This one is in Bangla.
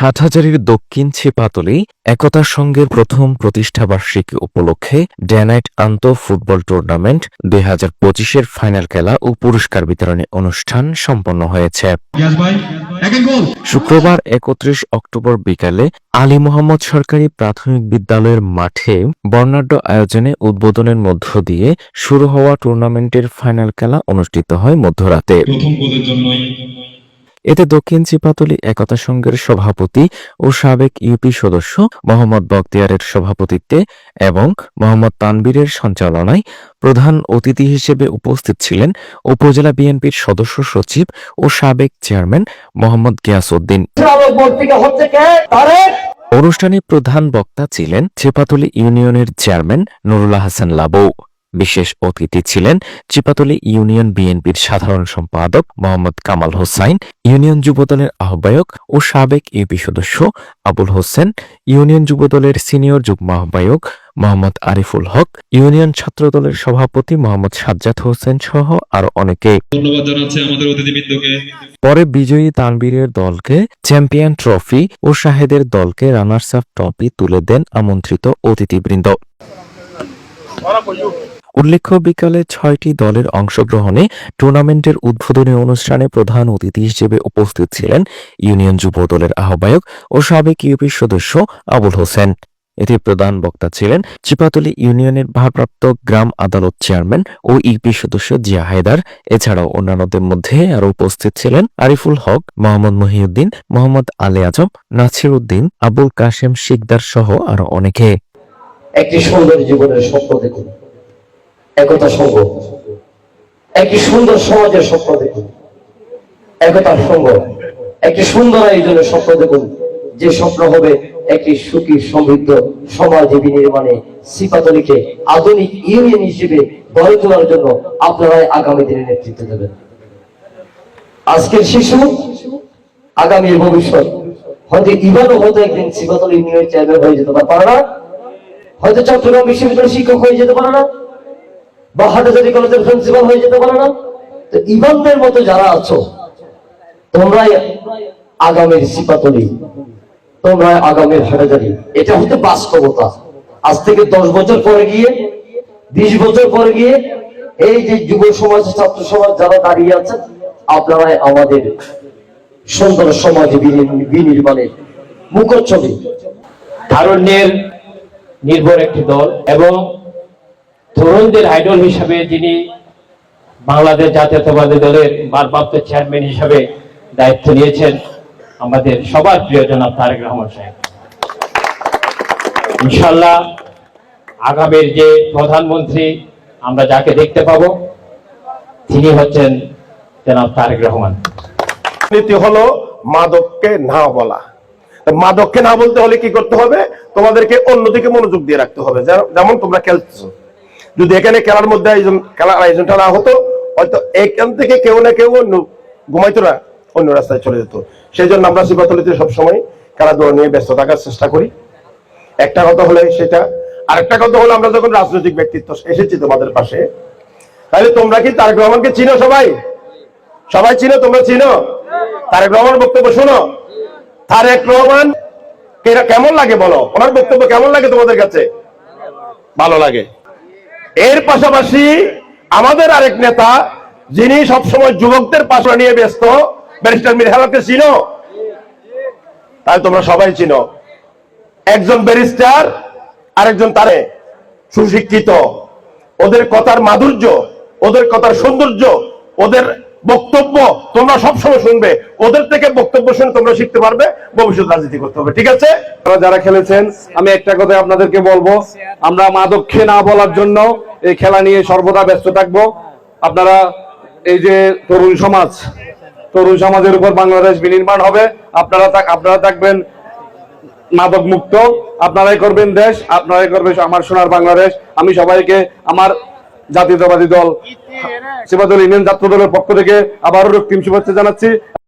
হাটহাজারীর দক্ষিণ ছিপাতলি একতা সংঘের প্রথম প্রতিষ্ঠাবার্ষিকী উপলক্ষে ড্যানাইট আন্ত ফুটবল টুর্নামেন্ট দুই হাজার পঁচিশের ফাইনাল খেলা ও পুরস্কার বিতরণী অনুষ্ঠান সম্পন্ন হয়েছে। শুক্রবার একত্রিশ অক্টোবর বিকালে আলী মোহাম্মদ সরকারি প্রাথমিক বিদ্যালয়ের মাঠে বর্ণাঢ্য আয়োজনে উদ্বোধনের মধ্য দিয়ে শুরু হওয়া টুর্নামেন্টের ফাইনাল খেলা অনুষ্ঠিত হয় মধ্যরাতে। এতে দক্ষিণ চিপাতলি একতা সংঘের সভাপতি ও সাবেক ইউপি সদস্য মোহাম্মদ বক্তিয়ারের সভাপতিত্বে এবং মোহাম্মদ তানবীরের সঞ্চালনায় প্রধান অতিথি হিসেবে উপস্থিত ছিলেন উপজেলা বিএনপির সদস্য সচিব ও সাবেক চেয়ারম্যান মোহাম্মদ গিয়াসউদ্দিন। অনুষ্ঠানে প্রধান বক্তা ছিলেন চেপাতলি ইউনিয়নের চেয়ারম্যান নুরুল্লাহ হাসান লাবু। বিশেষ অতিথি ছিলেন চিপাতলি ইউনিয়ন বিএনপির সাধারণ সম্পাদক মোহাম্মদ কামাল হোসাইন ইউনিয়ন যুবদলের আহ্বায়ক ও সাবেক ইউপি সদস্য আবুল হোসেন ইউনিয়ন যুবদলের সিনিয়র যুগ্ম আহ্বায়ক মোহাম্মদ আরিফুল হক ইউনিয়ন ছাত্রদলের সভাপতি মোহাম্মদ সাজ্জাদ হোসেন সহ আরও অনেকে। ধন্যবাদ জানাচ্ছি আমাদের অতিথিবৃন্দকে। পরে বিজয়ী তানবীরের দলকে চ্যাম্পিয়ন ট্রফি ও শাহেদের দলকে রানার্স আপ ট্রফি তুলে দেন আমন্ত্রিত অতিথিবৃন্দ। উল্লেখ্য, বিকালে ছয়টি দলের অংশগ্রহণে টুর্নামেন্টের উদ্বোধনী অনুষ্ঠানে প্রধান অতিথি হিসেবে উপস্থিত ছিলেন ইউনিয়ন যুব দলের আহ্বায়ক ও সাবেক ইউপি সদস্য আবুল হোসেন। এতে প্রধান বক্তা ছিলেন চিপাতলি ইউনিয়নের ভারপ্রাপ্ত গ্রাম আদালত চেয়ারম্যান ও ইউপি সদস্য জিয়া হায়দার। এছাড়াও অন্যান্যদের মধ্যে আরও উপস্থিত ছিলেন আরিফুল হক, মোহাম্মদ মহিউদ্দিন, মোহাম্মদ আলী আজম নাছির উদ্দিন, আবুল কাশেম শিকদার সহ আরও অনেকে। একটি সুন্দর জীবনের স্বপ্ন দেখুন। একতা সংঘ একটি সুন্দর সমাজের স্বপ্ন দেখুন। একতার সঙ্গ। একটি সুন্দর আয়োজনের স্বপ্ন দেখুন। যে স্বপ্ন হবে একটি সুখী, সমৃদ্ধ সমাজ বিনির্মাণে সিপাতলিকে আধুনিক ইউনিয়ন হিসেবে গড়ে তোলার জন্য আপনারাই আগামী দিনে নেতৃত্ব দেবেন। আজকের শিশু, আগামীর ভবিষ্যৎ। হয়তো ইভানও হয়তো একদিন সিপাতল ইউনিয়নের চেয়ারম্যান হয়ে যেতে পারে না। হয়তো চট্টগ্রাম বিশ্ববিদ্যালয়ের শিক্ষক হয়ে যেতে পারে না। বা হাটাজারি কলেজের প্রিন্সিপাল হয়ে যেতে পারে না, তো ইমানদের মতো যারা আছো, তোমরাই আগামীর সিপাতলি তোমরা আগামীর হাটাজারি। এটা হচ্ছে বাস্তবতা। আজ থেকে দশ বছর পরে গিয়ে, বিশ বছর পরে গিয়ে, এই যে যুব সমাজ, ছাত্র সমাজ যারা দাঁড়িয়ে আছে, আপনারাই আমাদের সুন্দর সমাজ বিনি- বিনির্মাণের মুখচ্ছবি। তারুণ্যের নির্ভর একটি দল এবং তরুণদের আইডল হিসাবে যিনি বাংলাদেশ জাতীয়তাবাদী দলের ভারপ্রাপ্ত চেয়ারম্যান হিসাবে দায়িত্ব নিয়েছেন আমাদের সবার প্রিয় জনাব তারেক রহমান সাহেব। ইনশাল্লাহ আগামীর যে প্রধানমন্ত্রী আমরা যাকে দেখতে পাবো, তিনি হচ্ছেন জনাব তারেক রহমান। নীতি হলো মাদককে না বলা। মাদককে না বলতে হলে কি করতে হবে? তোমাদেরকে অন্যদিকে মনোযোগ দিয়ে রাখতে হবে। যেমন তোমরা খেলতেছো। যদি এখানে খেলার মধ্যে আয়োজন খেলার আয়োজনটা না হতো, হয়তো এখান থেকে কেউ না কেউ অন্য ঘুমাইতো না, অন্য রাস্তায় চলে যেত। সেই জন্য আমরা শিবাতলিতে সবসময় খেলাধুলা নিয়ে ব্যস্ত থাকার চেষ্টা করি। একটা কথা হলে সেটা, আরেকটা কথা হলো আমরা যখন রাজনৈতিক ব্যক্তিত্ব এসেছি তোমাদের পাশে, তাহলে তোমরা কি তারেক রহমানকে চিনো সবাই? সবাই চিনো? তোমরা চিনো? তারেক রহমান বক্তব্য শোনো। তারেক রহমান কেমন লাগে বলো? ওনার বক্তব্য কেমন লাগে তোমাদের কাছে? ভালো লাগে। এর পাশাপাশি আমাদের আরেক নেতা, যিনি সবসময় যুবকদের পাশে নিয়ে ব্যস্ত, ব্যারিস্টার মির হেলালকে চিনো? তাই তোমরা সবাই চিনো। একজন ব্যারিস্টার, আরেকজন তারে সুশিক্ষিত। ওদের কথার মাধুর্য, ওদের কথার সৌন্দর্য, ওদের বক্তব্য তোমরা সবসময় শুনবে। ওদের থেকে বক্তব্য শুনে তোমরা শিখতে পারবে, ভবিষ্যৎ রাজনীতি করতে হবে। ঠিক আছে? যারা খেলেছেন, আমি একটা কথা আপনাদেরকে বলব। আমরা মাদককে না বলার জন্য এই খেলা নিয়ে সর্বদা ব্যস্ত থাকব। আপনারা এই যে তরুণ সমাজ তরুণ সমাজের উপর বাংলাদেশ বিনির্মাণ হবে। আপনারা আপনারা থাকবেন মাদক মুক্ত। আপনারাই করবেন দেশ আপনারাই করবেন আমার সোনার বাংলাদেশ। আমি সবাইকে আমার জাতীয়তাবাদী দল সেবাদল ইউনিয়ন ছাত্র দলের পক্ষ থেকে আবারও রক্তিম শুভেচ্ছা জানাচ্ছি।